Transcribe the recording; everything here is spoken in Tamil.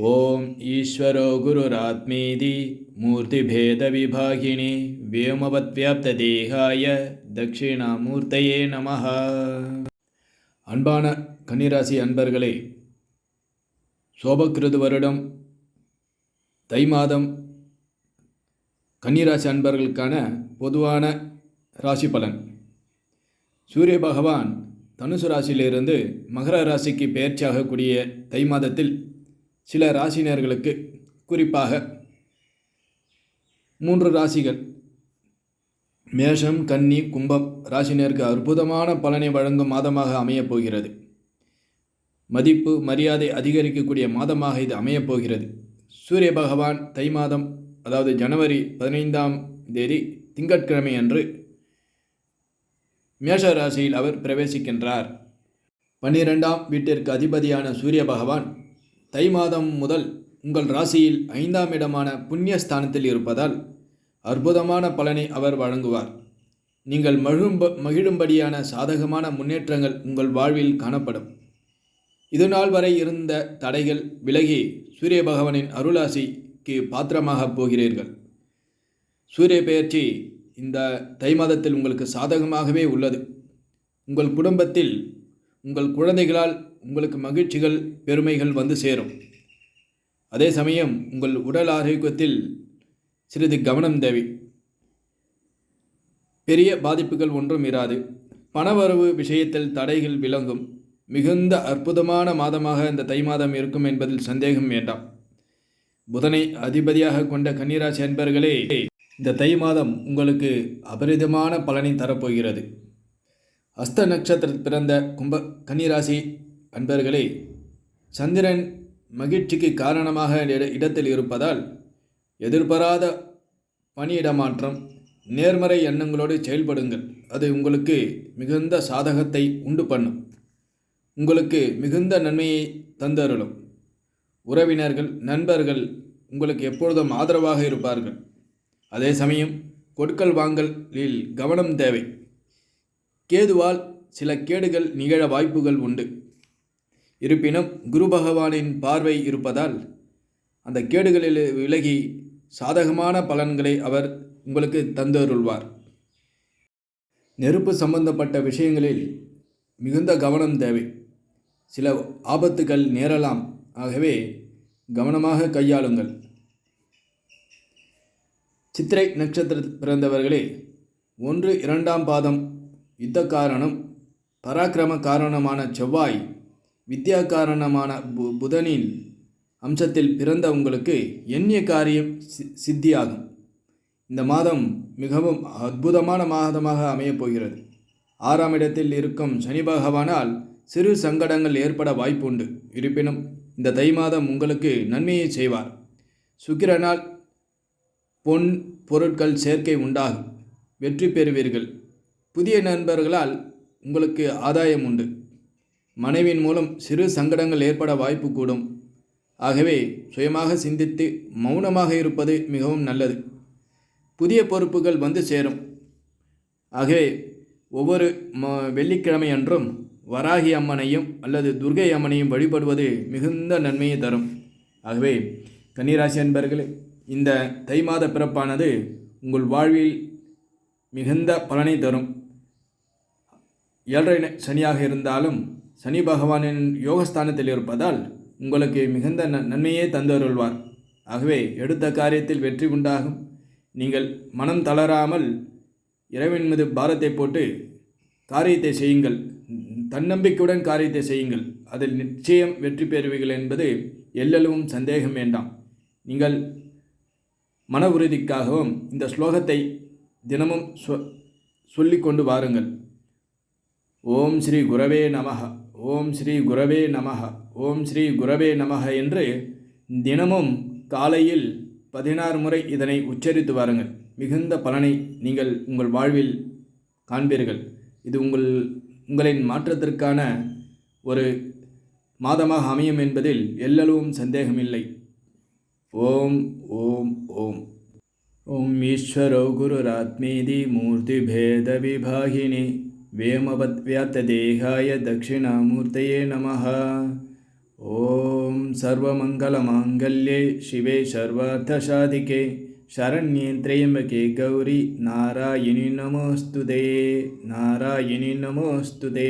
ॐ ईश्वरो गुरुरात्मेति मूर्तिभेदविभागिनि व्योमवद्व्याप्तदेहाय தட்சிணாமூர்த்தையே நம அன்பான கன்னிராசி அன்பர்களே சோபக்கிருது வருடம் தை மாதம் கன்னிராசி அன்பர்களுக்கான பொதுவான ராசி பலன். சூரிய பகவான் தனுசு ராசியிலிருந்து மகர ராசிக்கு பெயர்ச்சியாகக்கூடிய தை மாதத்தில் சில ராசினியர்களுக்கு குறிப்பாக மூன்று ராசிகள். மேஷம் கன்னி கும்பம் ராசினியருக்கு அற்புதமான பலனை வழங்கும் மாதமாக அமையப் போகிறது. மதிப்பு மரியாதை அதிகரிக்கக்கூடிய மாதமாக இது அமையப் போகிறது. சூரிய பகவான் தை மாதம் அதாவது ஜனவரி பதினைந்தாம் தேதி திங்கட்கிழமை அன்று மேஷ ராசியில் அவர் பிரவேசிக்கின்றார். பன்னிரெண்டாம் வீட்டிற்கு அதிபதியான சூரிய பகவான் தை மாதம் முதல் உங்கள் ராசியில் ஐந்தாம் இடமான புண்ணிய ஸ்தானத்தில் இருப்பதால் அற்புதமான பலனை அவர் வழங்குவார். நீங்கள் மகிழும்ப மகிழும்படியான சாதகமான முன்னேற்றங்கள் உங்கள் வாழ்வில் காணப்படும். இது நாள் வரை இருந்த தடைகள் விலகி சூரிய பகவானின் அருளாசிக்கு பாத்திரமாகப் போகிறீர்கள். சூரிய பெயர்ச்சி இந்த தை மாதத்தில் உங்களுக்கு சாதகமாகவே உள்ளது. உங்கள் குடும்பத்தில் உங்கள் குழந்தைகளால் உங்களுக்கு மகிழ்ச்சிகள் பெருமைகள் வந்து சேரும். அதே சமயம் உங்கள் உடல் ஆரோக்கியத்தில் சிறிது கவனம் தேவை. பெரிய பாதிப்புகள் ஒன்றும் இராது. பணவரவு விஷயத்தில் தடைகள் விளங்கும். மிகுந்த அற்புதமான மாதமாக இந்த தை மாதம் இருக்கும் என்பதில் சந்தேகம் வேண்டாம். புதனை அதிபதியாக கொண்ட கன்னிராசி அன்பர்களே இந்த தை மாதம் உங்களுக்கு அபரிதமான பலனை தரப்போகிறது. அஸ்த நட்சத்திரத்தில் பிறந்த கும்ப கன்னிராசி அன்பர்களே சந்திரன் மகிழ்ச்சிக்கு காரணமாக இடத்தில் இருப்பதால் எதிர்பாராத பணியிடமாற்றம் நேர்மறை எண்ணங்களோடு செயல்படுங்கள். அது உங்களுக்கு மிகுந்த சாதகத்தை உண்டு பண்ணும். உங்களுக்கு மிகுந்த நன்மையை தந்தருளும். உறவினர்கள் நண்பர்கள் உங்களுக்கு எப்பொழுதும் ஆதரவாக இருப்பார்கள். அதே சமயம் கொடுக்கல் வாங்கலில் கவனம் தேவை. கேதுவால் சில கேடுகள் நிகழ வாய்ப்புகள் உண்டு. இருப்பினும் குரு பகவானின் பார்வை இருப்பதால் அந்த கேடுகளில் விலகி சாதகமான பலன்களை அவர் உங்களுக்கு தந்தருள்வார். நெருப்பு சம்பந்தப்பட்ட விஷயங்களில் மிகுந்த கவனம் தேவை. சில ஆபத்துகள் நேரலாம். ஆகவே கவனமாக கையாளுங்கள். சித்திரை நட்சத்திர பிறந்தவர்களே ஒன்று இரண்டாம் பாதம் யுத்த காரணம் பராக்கிரம காரணமான செவ்வாய் வித்யா காரணமான பு புதனின் அம்சத்தில் பிறந்த உங்களுக்கு எண்ணிய காரியம் சி சித்தியாகும். இந்த மாதம் மிகவும் அற்புதமான மாதமாக அமையப் போகிறது. ஆறாம் இடத்தில் இருக்கும் சனி பகவானால் சிறு சங்கடங்கள் ஏற்பட வாய்ப்புண்டு. இருப்பினும் இந்த தை மாதம் உங்களுக்கு நன்மையை செய்வார். சுக்கிரனால் பொன் பொருட்கள் சேர்க்கை உண்டாகும். வெற்றி பெறுவீர்கள். புதிய நண்பர்களால் உங்களுக்கு ஆதாயம் உண்டு. மனைவியின் மூலம் சிறு சங்கடங்கள் ஏற்பட வாய்ப்பு கூடும். ஆகவே சுயமாக சிந்தித்து மௌனமாக இருப்பது மிகவும் நல்லது. புதிய பொறுப்புகள் வந்து சேரும். ஆகவே ஒவ்வொரு ம வெள்ளிக்கிழமை அன்றும் வராகி அம்மனையும் அல்லது துர்கை அம்மனையும் வழிபடுவது மிகுந்த நன்மையை தரும். ஆகவே கன்னிராசி அன்பர்களே இந்த தை மாத பிறப்பானது உங்கள் வாழ்வில் மிகுந்த பலனை தரும். ஏழரை சனியாக இருந்தாலும் சனி பகவானின் யோகஸ்தானத்தில் இருப்பதால் உங்களுக்கு மிகுந்த நன்மையே நன்மையே தந்தருள்வார். ஆகவே எடுத்த காரியத்தில் வெற்றி உண்டாகும். நீங்கள் மனம் தளராமல் இறைவன் மீது பாரத்தை போட்டு காரியத்தை செய்யுங்கள். தன்னம்பிக்கையுடன் காரியத்தை செய்யுங்கள். அதில் நிச்சயம் வெற்றி பெறுவீர்கள் என்பது எல்லளவும் சந்தேகம் வேண்டாம். நீங்கள் மன உறுதிக்காகவும் இந்த ஸ்லோகத்தை தினமும் சொ சொல்லிக்கொண்டு வாருங்கள். ஓம் ஸ்ரீ குரவே நமஹா. ஓம் ஸ்ரீ குரவே நமக ஓம் ஸ்ரீ குரவே நமக என்று தினமும் காலையில் பதினாறு முறை இதனை உச்சரித்து வாருங்கள். மிகுந்த பலனை நீங்கள் உங்கள் வாழ்வில் காண்பீர்கள். இது உங்கள் உங்களின் மாற்றத்திற்கான ஒரு மாதமாக அமையும் என்பதில் எல்லளவும் சந்தேகமில்லை. ஓம் ஓம் ஓம். ஓம் ஈஸ்வரோ குருராத்மீதி மூர்த்தி பேத விபாகினி. व्योमवद्व्यातदेहाय दक्षिणामूर्तये नमः ॐ सर्वमङ्गलमाङ्गल्ये शिवे सर्वार्थसाधिके शरण्ये त्र्यम्बके गौरि नारायणि नमोऽस्तु ते नारायणि नमोऽस्तु ते